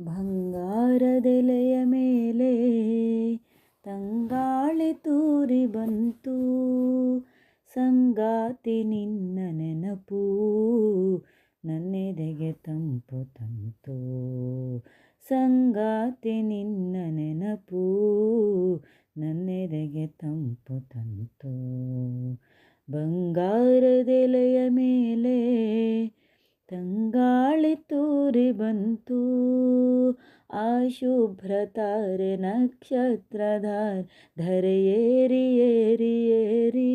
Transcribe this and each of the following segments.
ಬಂಗಾರದೆಲೆಯ ಮೇಲೆ ತಂಗಾಳಿ ತೂರಿ ಬಂತು. ಸಂಗಾತಿ ನಿನ್ನ ನೆನಪು ನನ್ನೆದೆಗೆ ತಂಪು ತಂತು. ಸಂಗಾತಿ ನಿನ್ನ ನೆನಪು ನನ್ನೆದೆಗೆ ತಂಪು ತಂತು. ಬಂಗಾರದೆಲೆಯ ಮೇಲೆ ತಂಗಾಳಿ ತೂರಿ ಬಂತು. ಆ ತಾರೆ ನಕ್ಷತ್ರಧಾರ ಧರೆಯೇರಿ ಏರಿ ಏರಿ.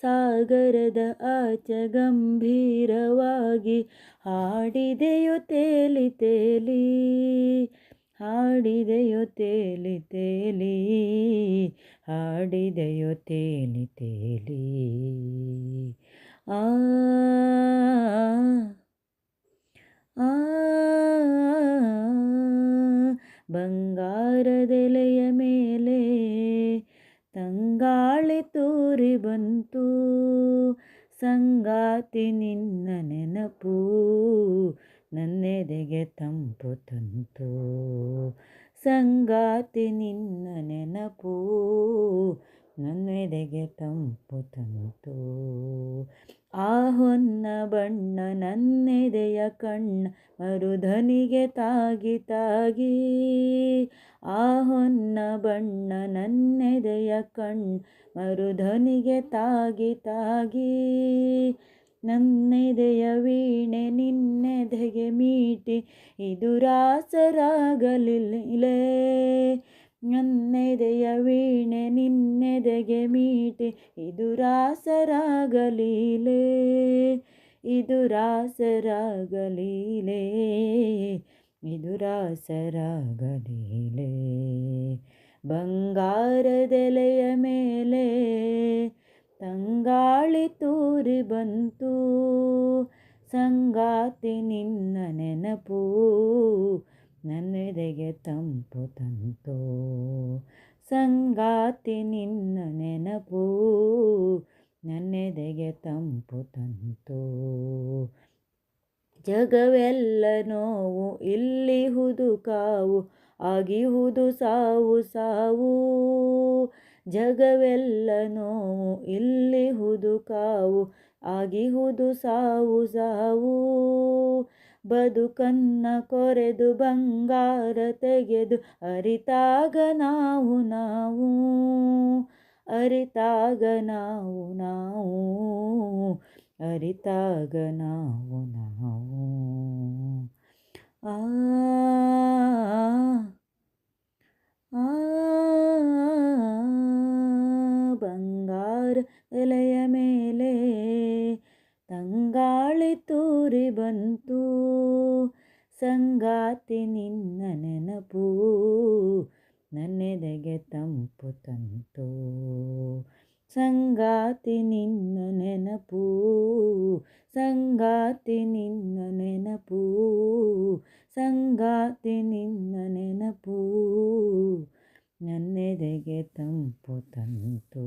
ಸಾಗರದ ಆಚ ಗಂಭೀರವಾಗಿ ಹಾಡಿದೆಯೋ ತೇಲಿ ತೇಲಿ, ಹಾಡಿದೆಯೋ ತೇಲಿ ತೇಲಿ, ಹಾಡಿದೆಯೋ ತೇಲಿ ತೇಲಿ. ಆ ಬಂಗಾರದೆಲೆಯ ಮೇಲೆ ತಂಗಾಳಿ ತೂರಿ ಬಂತು. ಸಂಗಾತಿ ನಿನ್ನ ನೆನಪು ನನ್ನೆದೆಗೆ ತಂಪು ತಂತು. ಸಂಗಾತಿ ನಿನ್ನ ನೆನಪು ನನ್ನೆದೆಗೆ ತಂಪು ತಂತು. ಆ ಹೊನ್ನ ಬಣ್ಣ ನನ್ನೆದೆಯ ಕಣ್ಣ ಮರುಧನಿಗೆ ತಾಗಿ ತಾಗಿ. ಆ ಹೊನ್ನ ಬಣ್ಣ ನನ್ನೆದೆಯ ಕಣ್ಣ ಮರುಧನಿಗೆ ತಾಗಿ ತಾಗಿ. ನನ್ನೆದೆಯ ವೀಣೆ ನಿನ್ನೆದೆಗೆ ಮೀಟಿ, ಇದು ರಾಸರಾಗಲಿಲ್ಲೇ. ನನ್ನೆದೆಯ ವೀಣೆ ನಿನ್ನೆದೆಗೆ ಮೀಟೆ. ಇದು ರಾಸರಾಗಲೀಲೆ ಇದು ರಾಸರಾಗಲೀಲೆ ಇದು ರಾಸರಾಗಲೀಲೆ ಬಂಗಾರದೆಲೆಯ ಮೇಲೆ ತಂಗಾಳಿ ತೂರಿ ಬಂತು, ಸಂಗಾತಿ ನಿನ್ನ ನೆನಪು ನನ್ನೆದೆಗೆ ತಂಪು ತಂತು. ಸಂಗಾತಿ ನಿನ್ನ ನೆನಪು ನನ್ನೆದೆಗೆ ತಂಪು ತಂತು. ಜಗವೆಲ್ಲ ನೋವು ಇಲ್ಲಿಹುದು ಕಾವು, ಆಗಿಹುದು ಸಾವು ಸಾವು. ಜಗವೆಲ್ಲ ನೋವು ಇಲ್ಲಿಹುದು ಕಾವು, ಆಗಿಹುದು ಸಾವು ಸಾವು. ಬದುಕನ್ನ ಕೊರೆದು ಬಂಗಾರ ತೆಗೆದು ಅರಿತಾಗ ನಾವು ನಾವು. ಅರಿತಾಗ ನಾವು ನಾವು. ಅರಿತಾಗ ನಾವು ನಾವು. ಆ ಬಂಗಾರ ಎಲೆಯ ಮೇಲೆ ತಂಗಾಳಿ ತೂರಿ ಬಂತು. ಸಂಗಾತಿ ನಿನ್ನ ನೆನಪು ನನ್ನೆದೆಗೆ ತಂಪು ತಂತು. ಸಂಗಾತಿ ನಿನ್ನ ನೆನಪು ಸಂಗಾತಿ ನಿನ್ನ ನೆನಪು ಸಂಗಾತಿ ನಿನ್ನ ನೆನಪು ನನ್ನೆದೆಗೆ ತಂಪು ತಂತು.